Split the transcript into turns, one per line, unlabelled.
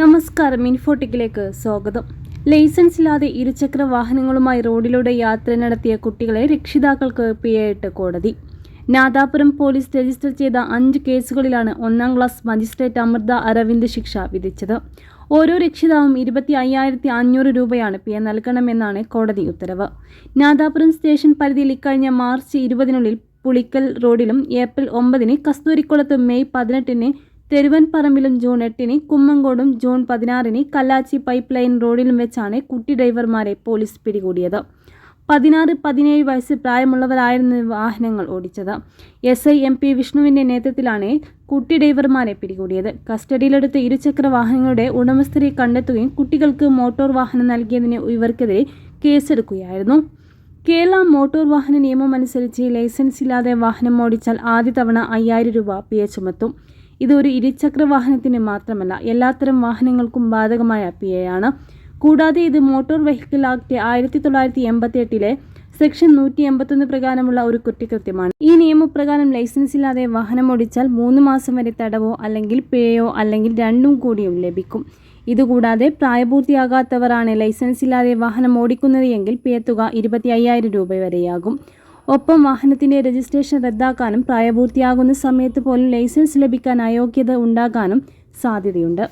നമസ്കാരം ഇൻഫോട്ടിക്കിലേക്ക് സ്വാഗതം. ലൈസൻസ് ഇല്ലാതെ ഇരുചക്ര വാഹനങ്ങളുമായി റോഡിലൂടെ യാത്ര നടത്തിയ കുട്ടികളെ രക്ഷിതാക്കൾക്ക് പിഴയിട്ട് കോടതി. നാദാപുരം പോലീസ് രജിസ്റ്റർ ചെയ്ത അഞ്ച് കേസുകളിലാണ് ഒന്നാം ക്ലാസ് മജിസ്ട്രേറ്റ് അമൃത അരവിന്ദ് ശിക്ഷ വിധിച്ചത്. ഓരോ രക്ഷിതാവും ഇരുപത്തി അയ്യായിരത്തി അഞ്ഞൂറ് രൂപയാണ് പിഴ നൽകണമെന്നാണ് കോടതി ഉത്തരവ്. നാദാപുരം സ്റ്റേഷൻ പരിധിയിൽ ഇക്കഴിഞ്ഞ മാർച്ച് ഇരുപതിനുള്ളിൽ പുളിക്കൽ റോഡിലും ഏപ്രിൽ ഒമ്പതിന് കസ്തൂരിക്കുളത്ത് മെയ് പതിനെട്ടിന് തെരുവൻപറമ്പിലും ജൂൺ എട്ടിന് കുമ്മങ്കോടും ജൂൺ പതിനാറിന് കല്ലാച്ചി പൈപ്പ് ലൈൻ റോഡിലും വെച്ചാണ് കുട്ടി ഡ്രൈവർമാരെ പോലീസ് പിടികൂടിയത്. പതിനാറ് പതിനേഴ് വയസ്സ് പ്രായമുള്ളവരായിരുന്നു വാഹനങ്ങൾ ഓടിച്ചത്. എസ് ഐ എം പി വിഷ്ണുവിന്റെ നേതൃത്വത്തിലാണ് കുട്ടി ഡ്രൈവർമാരെ പിടികൂടിയത്. കസ്റ്റഡിയിലെടുത്ത ഇരുചക്ര വാഹനങ്ങളുടെ ഉടമസ്ഥരെ കണ്ടെത്തുകയും കുട്ടികൾക്ക് മോട്ടോർ വാഹനം നൽകിയതിന് ഇവർക്കെതിരെ കേസെടുക്കുകയായിരുന്നു. കേരള മോട്ടോർ വാഹന നിയമം അനുസരിച്ച് ലൈസൻസ് ഇല്ലാതെ വാഹനം ഓടിച്ചാൽ ആദ്യ തവണ അയ്യായിരം രൂപ പിഴ ചുമത്തും. ഇതൊരു ഇരുചക്ര വാഹനത്തിന് മാത്രമല്ല എല്ലാത്തരം വാഹനങ്ങൾക്കും ബാധകമായ പി ആണ് കൂടാതെ ഇത് മോട്ടോർ വെഹിക്കിൾ ആക്ട് ആയിരത്തി തൊള്ളായിരത്തി എൺപത്തി എട്ടിലെ സെക്ഷൻ നൂറ്റി എൺപത്തൊന്ന് പ്രകാരമുള്ള ഒരു കുറ്റകൃത്യമാണ്. ഈ നിയമപ്രകാരം ലൈസൻസ് ഇല്ലാതെ വാഹനം ഓടിച്ചാൽ മൂന്ന് മാസം വരെ തടവോ അല്ലെങ്കിൽ പിഴയോ അല്ലെങ്കിൽ രണ്ടും കൂടിയും ലഭിക്കും. ഇതുകൂടാതെ പ്രായപൂർത്തിയാകാത്തവരാണ് ലൈസൻസ് ഇല്ലാതെ വാഹനം ഓടിക്കുന്നത് എങ്കിൽ പിഴത്തുക ഇരുപത്തി അയ്യായിരം രൂപ വരെയാകും ഒപ്പം വാഹനത്തിന്റെ രജിസ്ട്രേഷൻ റദ്ദാക്കാനും പ്രായപൂർത്തിയാകുന്ന സമയത്ത് പോലും ലൈസൻസ് ലഭിക്കാൻ അയോഗ്യത ഉണ്ടാകാനും സാധ്യതയുണ്ട്.